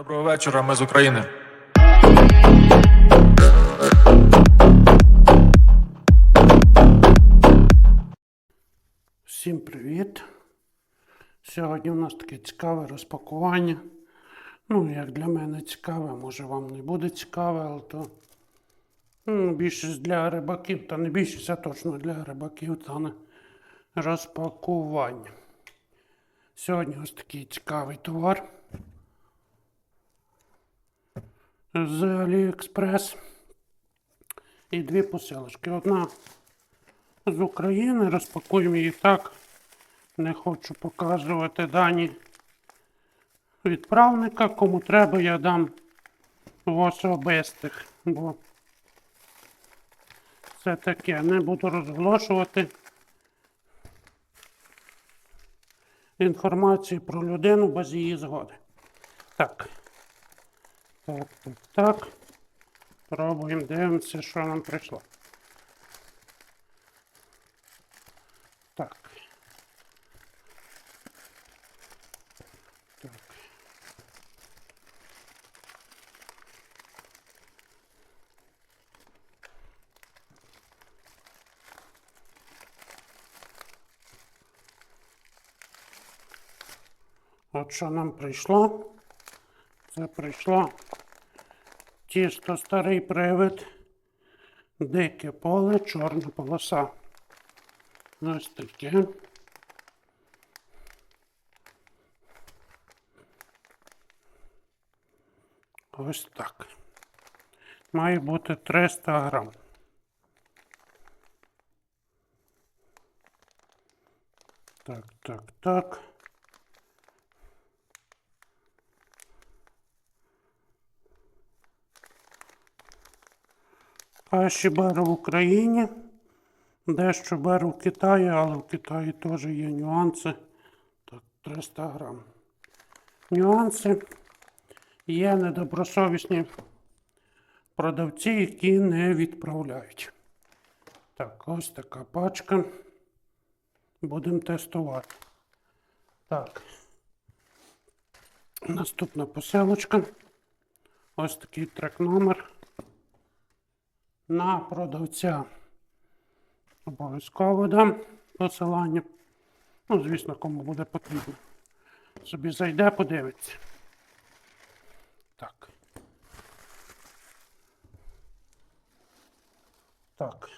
Доброго вечора, ми з України. Всім привіт! Сьогодні у нас таке цікаве розпакування. Ну, як для мене цікаве, може вам не буде цікаве, але то ну, більшість для рибаків, та не більшість, а точно для рибаків та не розпакування. Сьогодні ось такий цікавий товар з Аліекспрес. І дві посилочки. Одна з України. Розпакуємо її так. Не хочу показувати дані відправника. Кому треба, я дам в особистих, бо це таке. Не буду розголошувати інформацію про людину без її згоди. Так. Так, так, так. Пробуємо, дивимося, що нам прийшло. Так. Так. От що нам прийшло? Це прийшло тісто старий привид, дике поле, чорна полоса. Ось таке. Ось так. Має бути 300 грам. Так, так, так. Каші беру в Україні. Дещо беру в Китаї, але в Китаї теж є нюанси. Так, 300 грам. Нюанси. Є недобросовісні продавці, які не відправляють. Так, ось така пачка. Будемо тестувати. Так. Наступна посилочка. Ось такий трек номер. На продавця. Обов'язково дам посилання. Ну, звісно, кому буде потрібно. Собі зайде, подивиться. Так. Так.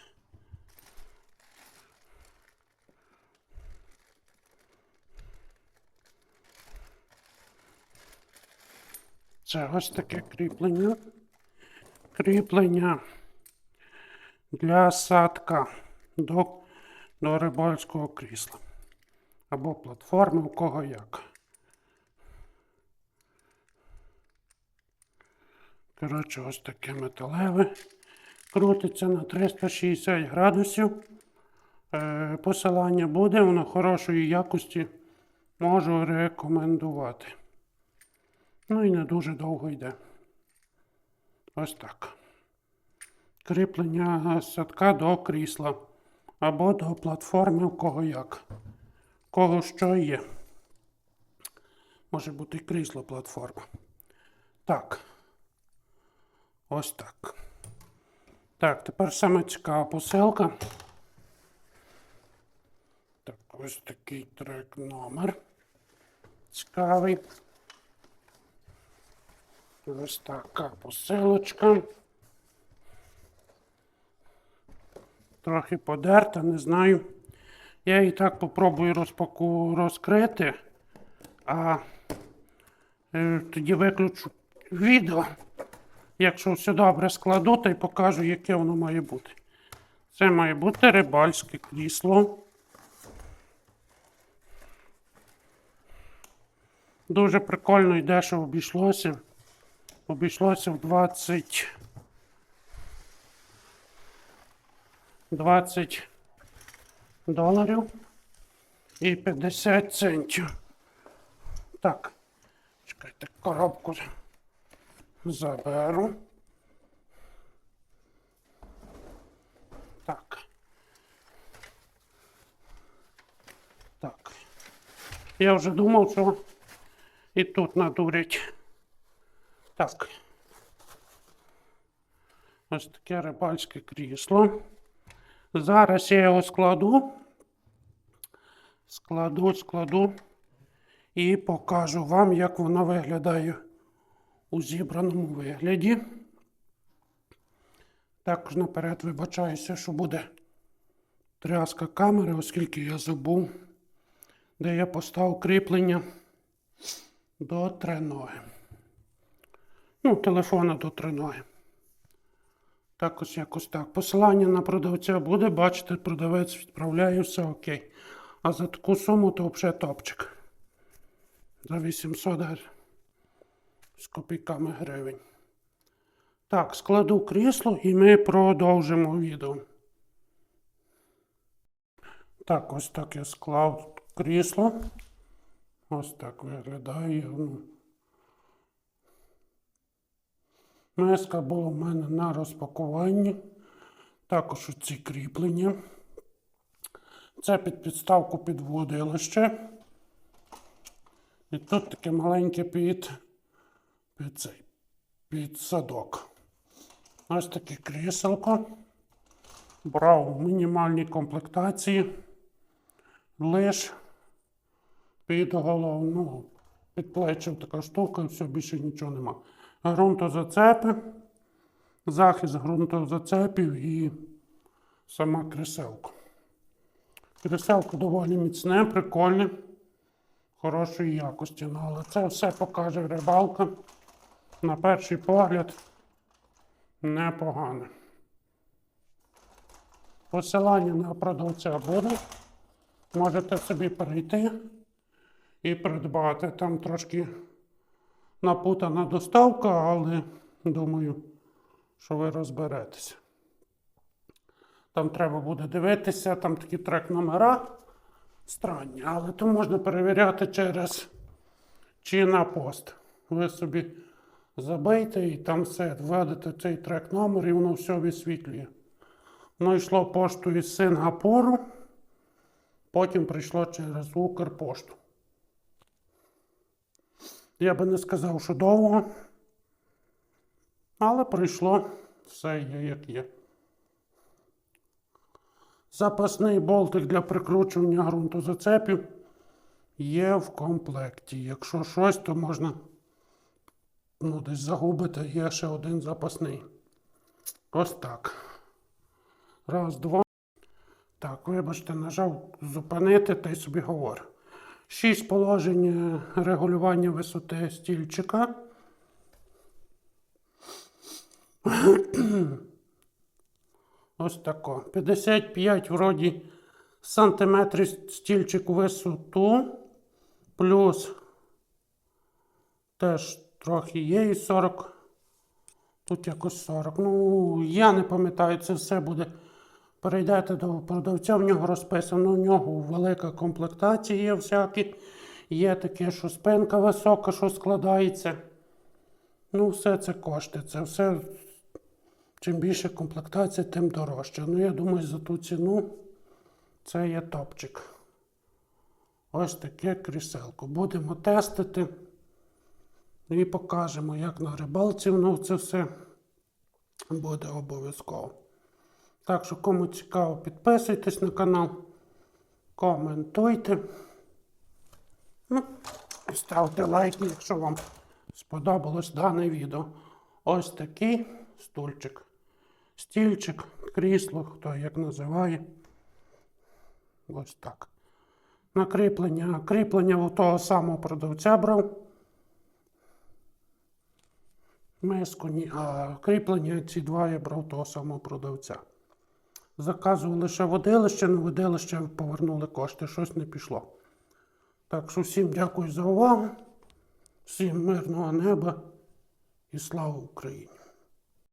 Це ось таке кріплення. Кріплення для садка до, до рибальського крісла. Або платформи, у кого як. Коротше, ось таке металеве. Крутиться на 360 градусів. Е, посилання буде, воно хорошої якості. Можу рекомендувати. Ну і не дуже довго йде. Ось так. Кріплення садка до крісла. Або до платформи, у кого як. Кого що є. Може бути крісло платформа. Так. Ось так. Так, тепер саме цікава посилка. Так, ось такий трек номер. Цікавий. Ось така посилочка. Трохи подерта, не знаю. Я її так попробую розпаку розкрити, а е, тоді виключу відео. Якщо все добре складу, то й покажу, яке воно має бути. Це має бути рибальське крісло. Дуже прикольно і дешево обійшлося. Обійшлося в 20. 20 доларів і 50 центів. Так, чекайте, коробку заберу. Так. Так. Я вже думав, що і тут надурять Так. Ось таке рибальське крісло. Зараз я його складу. Складу, складу і покажу вам, як воно виглядає у зібраному вигляді. Також наперед вибачаюся, що буде тряска камери, оскільки я забув, де я поставив кріплення до триноги. Ну, телефона до триноги. Так ось якось так. Посилання на продавця буде, бачите, продавець відправляє все окей. А за таку суму то взагалі топчик. За 800 гривень. З копійками гривень. Так, складу крісло і ми продовжимо відео. Так, ось так я склав крісло. Ось так виглядає. Миска була в мене на розпакуванні. Також ці кріплення. Це під підставку під водилище. І тут таке маленьке під, під цей під садок. Ось таке кріселко. Брав в мінімальній комплектації. Лиш під голову, ну, під плечем така штука, все, більше нічого нема. Грунтозацепи, захист ґрунтозацепів і сама кріселка. Кріселко доволі міцне, прикольне, хорошої якості. Ну, але це все покаже рибалка на перший погляд непогане. Посилання на продавця буде. Можете собі перейти і придбати. Там трошки напутана доставка, але думаю, що ви розберетеся. Там треба буде дивитися, там такі трек номера странні, але то можна перевіряти через чи на пост. Ви собі забийте і там все, введете цей трек номер і воно все висвітлює. Воно йшло поштою із Сингапуру, потім прийшло через Укрпошту. Я би не сказав, що довго, але прийшло все є, як є. Запасний болтик для прикручування ґрунтозацепів є в комплекті. Якщо щось, то можна ну, десь загубити, є ще один запасний. Ось так. Раз, два. Так, вибачте, нажав зупинити та й собі говорю. Шість положень е, регулювання висоти стільчика. Ось тако. 55 вроді сантиметрів стільчик висоту. Плюс теж трохи є і 40. Тут якось 40. Ну, я не пам'ятаю, це все буде. Перейдете до продавця, в нього розписано, у нього велика комплектація всякі. Є таке, що спинка висока, що складається. Ну, все це кошти. Це все. Чим більше комплектація, тим дорожче. Ну, я думаю, за ту ціну це є топчик. Ось таке кріселко. Будемо тестити і покажемо, як на рибалці воно це все буде обов'язково. Так що, кому цікаво, підписуйтесь на канал, коментуйте. Ну, і ставте лайки, якщо вам сподобалось дане відео. Ось такий стульчик. Стільчик, крісло, хто як називає. Ось так. На кріплення. У того самого продавця брав. Миску, а кріплення ці два я брав того самого продавця. Заказували ще водилище, на водилище повернули кошти, щось не пішло. Так що всім дякую за увагу, всім мирного неба і слава Україні!